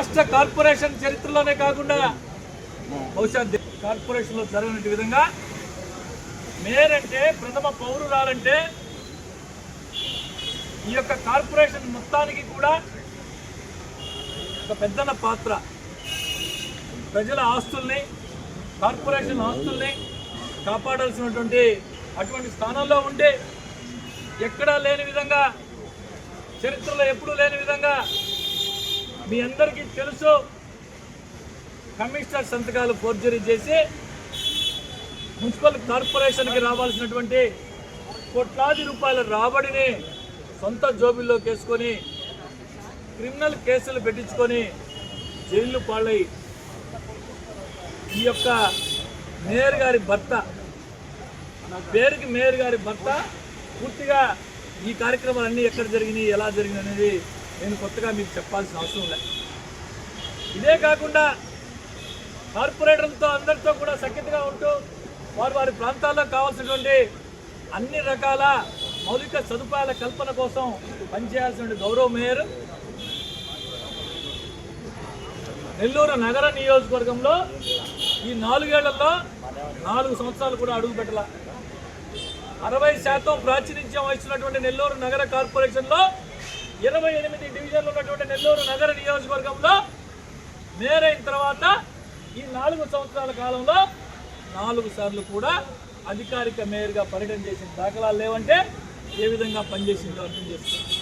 రాష్ట్ర కార్పొరేషన్ చరిత్రలోనే కాకుండా బహుశా కార్పొరేషన్లో జరిగిన విధంగా మేయర్ అంటే ప్రథమ పౌరురాలంటే ఈ యొక్క కార్పొరేషన్ మొత్తానికి కూడా ఒక పెద్దన పాత్ర. ప్రజల ఆస్తుల్ని కార్పొరేషన్ ఆస్తుల్ని కాపాడాల్సినటువంటి అటువంటి స్థానంలో ఉండి ఎక్కడా లేని విధంగా చరిత్రలో ఎప్పుడూ లేని విధంగా మీ అందరికీ తెలుసు. కమిషనర్ సంతకాలు ఫోర్జరీ చేసి మున్సిపల్ కార్పొరేషన్కి రావాల్సినటువంటి కోట్లాది రూపాయల రాబడిని సొంత జోబిల్లోకి వేసుకొని క్రిమినల్ కేసులు పెట్టించుకొని జైలు పాలై ఈ యొక్క మేయర్ గారి భర్త నా పేరుకి మేయర్ గారి భర్త పూర్తిగా ఈ కార్యక్రమాలన్నీ ఎక్కడ జరిగినాయి ఎలా జరిగినాయి అనేది నేను కొత్తగా మీకు చెప్పాల్సిన అవసరం లేదు ఇదే కాకుండా కార్పొరేటర్లతో అందరితో కూడా సఖ్యతగా ఉంటూ వారు వారి ప్రాంతాల్లో కావాల్సినటువంటి అన్ని రకాల మౌలిక సదుపాయాల కల్పన కోసం పనిచేయాల్సిన గౌరవ మేయర్ నెల్లూరు నగర నియోజకవర్గంలో ఈ నాలుగేళ్ళలో నాలుగు సంవత్సరాలు కూడా అడుగు పెట్టాల. అరవై శాతం ప్రాతినిధ్యం వహిస్తున్నటువంటి నెల్లూరు నగర కార్పొరేషన్లో ఇరవై ఎనిమిది డివిజన్లు ఉన్నటువంటి నెల్లూరు నగర నియోజకవర్గంలో మేరైన తర్వాత ఈ నాలుగు సంవత్సరాల కాలంలో నాలుగు సార్లు కూడా అధికారిక మేయర్గా పర్యటన చేసిన దాఖలాలు లేవంటే ఏ విధంగా పనిచేసిందో అర్థం చేసుకోండి